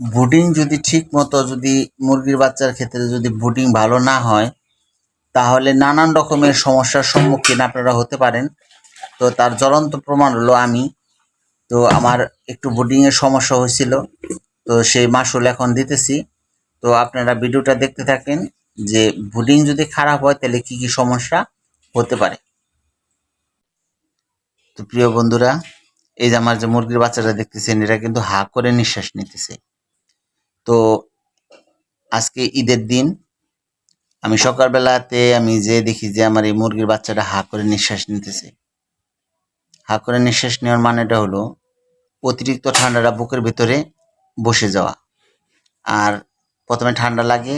বুডিং যদি ঠিক মতো যদি মুরগির বাচ্চার ক্ষেত্রে যদি বুডিং ভালো না হয়, তাহলে নানান রকমের সমস্যার সম্মুখীন আপনারা হতে পারেন। তো তার জ্বলন্ত প্রমাণ হলো আমি। তো আমার একটু বুডিংয়ের সমস্যা হয়েছিল। তো সেই মাসুল এখন দিতেছি। তো আপনারা ভিডিওটা দেখতে থাকেন যে বুডিং যদি খারাপ হয়, তাহলে কি কি সমস্যা হতে পারে? তো প্রিয় বন্ধুরা, এই যে আমার যে মুরগির বাচ্চাটা দেখতেছেন, এটা কিন্তু হা করে নিঃশ্বাস নিতেছে। তো আজকে ঈদের দিন, আমি সকালবেলাতে আমি যে দেখি যে আমার এই মুরগির বাচ্চাটা হা করে নিঃশ্বাস নিতেছে। হা করে নিঃশ্বাস নেওয়ার মানেটা হলো অতিরিক্ত ঠান্ডাটা বুকের ভিতরে বসে যাওয়া। আর প্রথমে ঠান্ডা লাগে,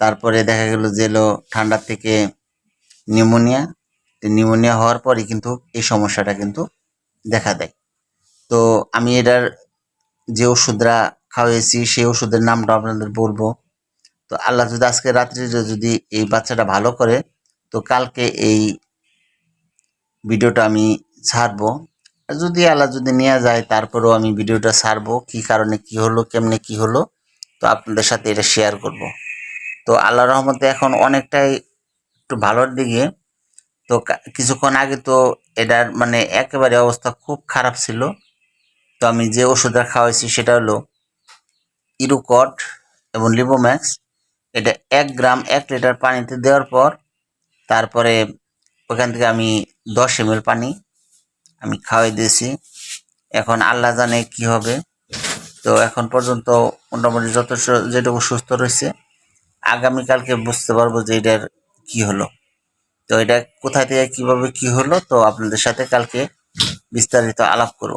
তারপরে দেখা গেল যে এলো ঠান্ডার থেকে নিউমোনিয়া। নিউমোনিয়া হওয়ার পরে কিন্তু এই সমস্যাটা কিন্তু দেখা দেয়। তো আমি এটার যে ওষুধরা খাওয়াইছি, সেই ওষুধের নামটা আপনাদের বলব। তো আল্লাহ যদি আজকে রাত্রে যদি এই বাচ্চাটা ভালো করে, তো কালকে এই ভিডিওটা আমি ছাড়বো। যদি আল্লাহ যদি নেওয়া যায়, তারপরেও আমি ভিডিওটা ছাড়বো, কি কারণে কি হলো, কেমনে কি হলো, তো আপনাদের সাথে এটা শেয়ার করব। তো আল্লাহ রহমতে এখন অনেকটাই একটু ভালোর দিকে। তো কিছুক্ষণ আগে তো এটার মানে একেবারে অবস্থা খুব খারাপ ছিল। তো আমি যে ওষুধটা খাওয়াইছি সেটা হলো ইরুকট এবং লিবোম্যাক্স, এটা এক গ্রাম এক লিটার পানিতে দেওয়ার পর তারপরে ওখান থেকে আমি দশ এম পানি আমি খাওয়াই দিয়েছি। এখন আল্লাহ জানে কি হবে। তো এখন পর্যন্ত মোটামুটি যথেষ্ট যেটুকু সুস্থ রয়েছে। আগামীকালকে বুঝতে পারব যে এটার কি হলো। তো এটা কোথা থেকে কীভাবে কি হলো, তো আপনাদের সাথে কালকে বিস্তারিত আলাপ করব।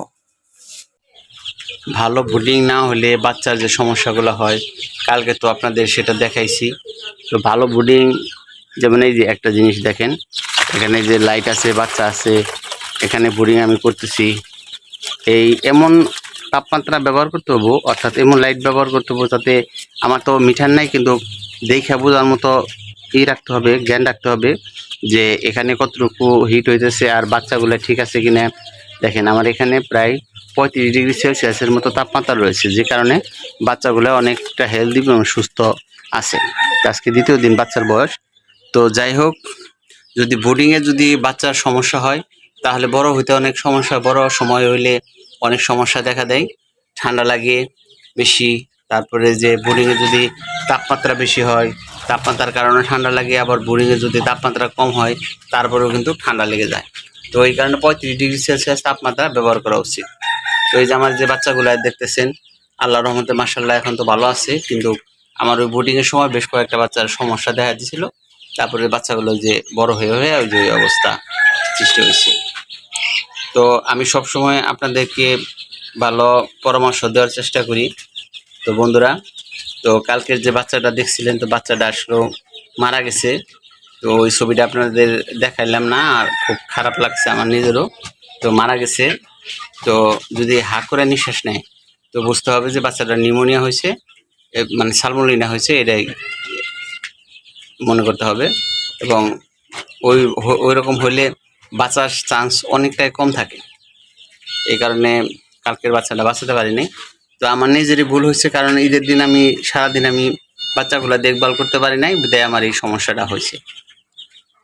ভালো বুডিং না হলে বাচ্চার যে সমস্যাগুলো হয়, কালকে তো আপনাদের সেটা দেখাইছি। তো ভালো বুডিং যেমন এই যে একটা জিনিস দেখেন, এখানে যে লাইট আছে, বাচ্চা আছে, এখানে বুডিং আমি করতেছি। এই এমন তাপমাত্রা ব্যবহার করতে হব, অর্থাৎ এমন লাইট ব্যবহার করতে হব যাতে আমার তো মিঠার নাই, কিন্তু দেখে বোঝার মতো ই রাখতে হবে, জ্ঞান রাখতে হবে যে এখানে কতটুকু হিট হইতেছে আর বাচ্চাগুলো ঠিক আছে কিনা। দেখেন, আমার এখানে প্রায় পঁয়ত্রিশ ডিগ্রি সেলসিয়াসের মতো তাপমাত্রা রয়েছে, যে কারণে বাচ্চাগুলো অনেকটা হেলদি এবং সুস্থ আছে। আজকে দ্বিতীয় দিন বাচ্চার বয়স। তো যাই হোক, যদি বোর্ডিংয়ে যদি বাচ্চার সমস্যা হয়, তাহলে বড় হইতে অনেক সমস্যা, বড় সময় হইলে অনেক সমস্যা দেখা দেয়। ঠান্ডা লাগে বেশি, তারপরে যে বোর্ডিংয়ে যদি তাপমাত্রা বেশি হয়, তাপমাত্রার কারণে ঠান্ডা লাগে, আবার বোর্ডিংয়ে যদি তাপমাত্রা কম হয়, তারপরেও কিন্তু ঠান্ডা লেগে যায়। তো এই কারণে পঁয়ত্রিশ ডিগ্রি সেলসিয়াস তাপমাত্রা ব্যবহার করা উচিত। তো এই যে আমার যে বাচ্চাগুলো দেখতেছেন আল্লাহ রহমতে মার্শাল্লাহ এখন তো ভালো আছে, কিন্তু আমার ওই বোর্ডিংয়ের সময় বেশ কয়েকটা বাচ্চার সমস্যা দেখা দিয়েছিল তারপরে বাচ্চাগুলো যে বড় হয়ে হয়ে ওই যে অবস্থা সৃষ্টি হয়েছে। তো আমি সব সময় আপনাদেরকে ভালো পরামর্শ দেওয়ার চেষ্টা করি। তো বন্ধুরা, তো কালকের যে বাচ্চাটা দেখছিলেন, তো বাচ্চাটা আসলো মারা গেছে। তো ওই ছবিটা আপনাদের দেখাইলাম না, আর খুব খারাপ লাগছে আমার নিজেরও। তো মারা গেছে। তো যদি হা করে নিঃশ্বাস নেয়, তো বুঝতে হবে যে বাচ্চাটা নিউমোনিয়া হয়েছে মানে সালমোলিনা হয়েছে, এটাই মনে করতে হবে। এবং ওই ওই রকম হলে বাঁচার চান্স অনেকটাই কম থাকে। এই কারণে কালকের বাচ্চাটা বাঁচাতে পারিনি। তো আমার নিজেরই ভুল হয়েছে, কারণ ঈদের দিন আমি, সারাদিন আমি বাচ্চাগুলো দেখভাল করতে পারি নাই বিদায় আমার এই সমস্যাটা হয়েছে।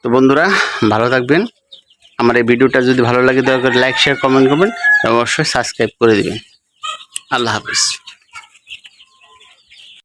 তো বন্ধুরা, ভালো থাকবেন। আমার এই ভিডিওটা যদি ভালো লাগে, দয়া করে লাইক শেয়ার কমেন্ট করবেন অবশ্যই সাবস্ক্রাইব করে দিবেন। আল্লাহ হাফিজ।